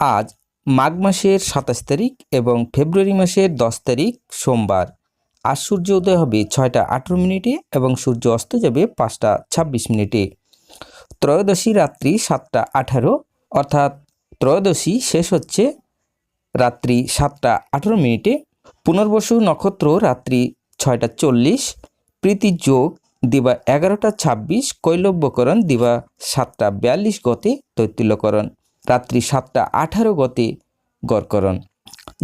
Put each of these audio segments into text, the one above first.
আজ মাঘ মাসের সাতাশ তারিখ এবং ফেব্রুয়ারি মাসের দশ তারিখ সোমবার। আজ সূর্য উদয় হবে ছয়টা আঠেরো মিনিটে এবং সূর্য অস্ত যাবে পাঁচটা ছাব্বিশ মিনিটে। ত্রয়োদশী রাত্রি সাতটা আঠারো, অর্থাৎ ত্রয়োদশী শেষ হচ্ছে রাত্রি সাতটা আঠেরো মিনিটে। পুনর্বসু নক্ষত্র রাত্রি ছয়টা চল্লিশ, প্রীতি যোগ দিবা এগারোটা ছাব্বিশ, কৈলব্যকরণ দিবা সাতটা বিয়াল্লিশ গতে তৈতুল্যকরণ রাত্রি সাতটা আঠারো গতে গড়করণ।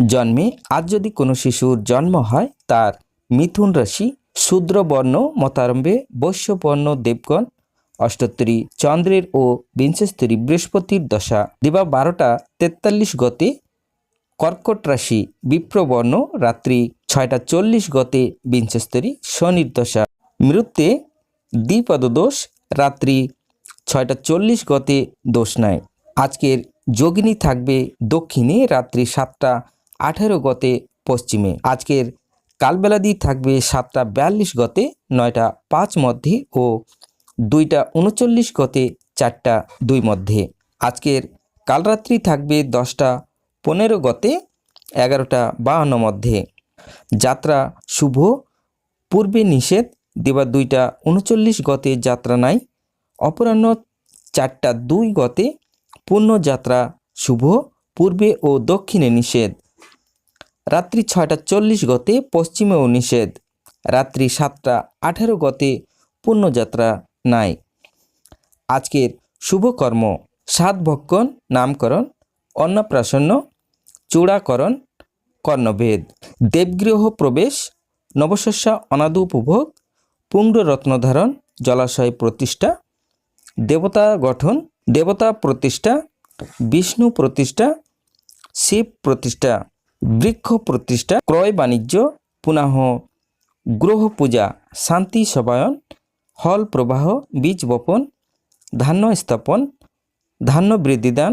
জন্মে আজ যদি কোনো শিশুর জন্ম হয়, তার মিথুন রাশি শূদ্রবর্ণ মতারম্ভে বৈশ্যবর্ণ দেবগণ অষ্টোত্তরী চন্দ্রের ও বিংশস্তরী বৃহস্পতির দশা, দিবা বারোটা তেতাল্লিশ গতে কর্কট রাশি বিপ্রবর্ণ, রাত্রি ছয়টা চল্লিশ গতে বিংশস্তরী শনির দশা। মৃত্যে দ্বিপদদোষ, রাত্রি ছয়টা চল্লিশ গতে দোষ নাই। আজকের যোগিনী থাকবে দক্ষিণে রাত্রি সাতটা আঠেরো গতে পশ্চিমে। আজকের কালবেলাদি থাকবে সাতটা বিয়াল্লিশ গতে নয়টা পাঁচ মধ্যে ও দুইটা উনচল্লিশ গতে চারটা দুই মধ্যে। আজকের কালরাত্রি থাকবে দশটা পনেরো গতে এগারোটা বাহান্ন মধ্যে। যাত্রা শুভ, পূর্বে নিষেধ, দিবা দুইটা উনচল্লিশ গতে যাত্রা নাই, অপরাহ্ন চারটা দুই গতে পূর্ণযাত্রা, শুভ, পূর্বে ও দক্ষিণে নিষেধ। রাত্রি ছয়টা চল্লিশ গতে পশ্চিমেও নিষেধ। রাত্রি সাতটা আঠেরো গতে পূর্ণযাত্রা নাই। আজকের শুভকর্ম, সাত ভক্ষণ, নামকরণ অন্নপ্রাসন্ন চূড়াকরণ, কর্ণভেদ। দেবগৃহ প্রবেশ, নবশস্যা অনাদু উপভোগ, পুণ্ড রত্নধারণ, জলাশয় প্রতিষ্ঠা, দেবতা গঠন দেবতা প্রতিষ্ঠা, বিষ্ণু প্রতিষ্ঠা, শিব প্রতিষ্ঠা, বৃক্ষ প্রতিষ্ঠা, ক্রয় বাণিজ্য পুনঃ গ্রহ পূজা, শান্তি সবায়ন, হল প্রবাহ, বীজ বপন, ধান্য স্থাপন, ধান্য বৃদ্ধিদান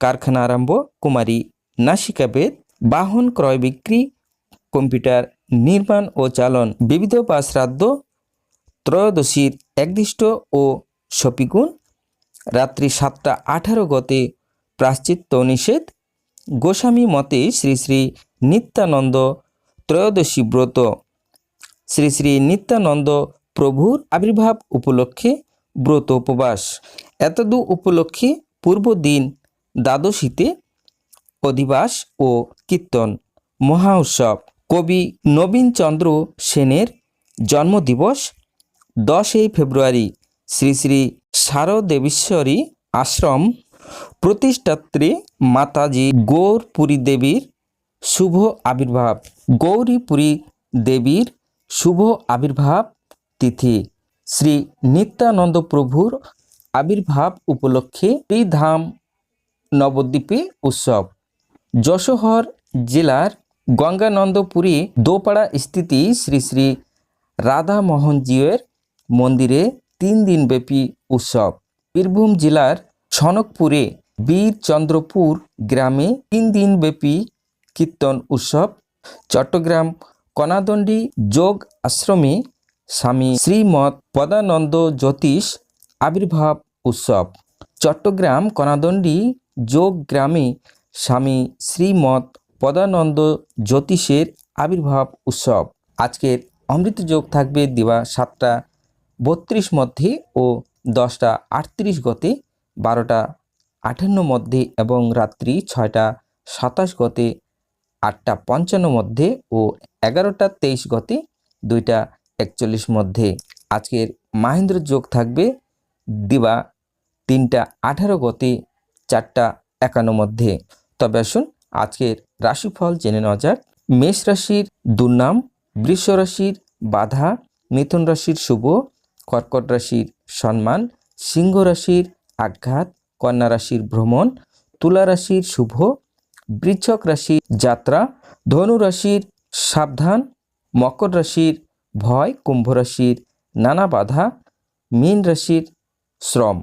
কারখানা আরম্ভ, কুমারী নাসিকাবেদ বাহন ক্রয় বিক্রি, কম্পিউটার নির্মাণ ও চালন, বিবিধ বা শ্রাদ্ধ, ত্রয়োদশীর একদিষ্ট ও সপিগুণ রাত্রি সাতটা আঠারো গতে প্রাশ্চিত্য নিষেধ। গোস্বামী মতে শ্রী শ্রী নিত্যানন্দ ত্রয়োদশী ব্রত। শ্রী শ্রী নিত্যানন্দ প্রভুর আবির্ভাব উপলক্ষে ব্রত উপবাস। এতদু উপলক্ষে পূর্বদিন দ্বাদশীতে অধিবাস ও কীর্তন, মহা উৎসব। কবি নবীনচন্দ্র সেনের জন্মদিবস দশই ফেব্রুয়ারি শ্রী শ্রী শারদেবীশ্বরী আশ্রম প্রতিষ্ঠাত্রী মাতাজি গৌরপুরী দেবীর শুভ আবির্ভাব। গৌরীপুরী দেবীর শুভ আবির্ভাব তিথি। শ্রী নিত্যানন্দ প্রভুর আবির্ভাব উপলক্ষে ধাম নবদ্বীপে উৎসব। যশোহর জেলার গঙ্গানন্দপুরী দোপাড়া স্থিতি শ্রী শ্রী রাধামোহনজিউয়ের মন্দিরে তিন দিনব্যাপী উৎসব। বীরভূম জেলার সনকপুরে বীরচন্দ্রপুর গ্রামে তিন দিনব্যাপী কীর্তন উৎসব। চট্টগ্রাম কনাদণ্ডী যোগ আশ্রমে স্বামী শ্রীমৎ পদানন্দ জ্যোতিষ আবির্ভাব উৎসব। চট্টগ্রাম কনাদণ্ডী যোগ গ্রামে স্বামী শ্রীমৎ পদানন্দ জ্যোতিষের আবির্ভাব উৎসব। আজকের অমৃত যোগ থাকবে দিবা সাতটা বত্রিশ মধ্যে ও দশটা আটত্রিশ গতে, বারোটা আটান্ন মধ্যে এবং রাত্রি ছয়টা সাতাশ গতে, আটটা পঞ্চান্ন মধ্যে ও এগারোটা তেইশ গতে, দুইটা একচল্লিশ মধ্যে। আজকের মাহেন্দ্র যোগ থাকবে দিবা তিনটা আঠারো গতে, চারটা একান্ন মধ্যে। তবে আসুন আজকের রাশিফল জেনে নেওয়া যাক। মেষ রাশির দুর্নাম, বৃষ রাশির বাধা, মিথুন রাশির শুভ কর্কট রাশির সম্মান, সিংহ রাশির আঘাত, কন্যা রাশির ভ্রমণ, তুলা রাশির শুভ বৃচ্ছক রাশির যাত্রা, ধনু রাশির সাবধান, মকর রাশির ভয়, কুম্ভ রাশির নানা বাধা, মীন রাশির শ্রম।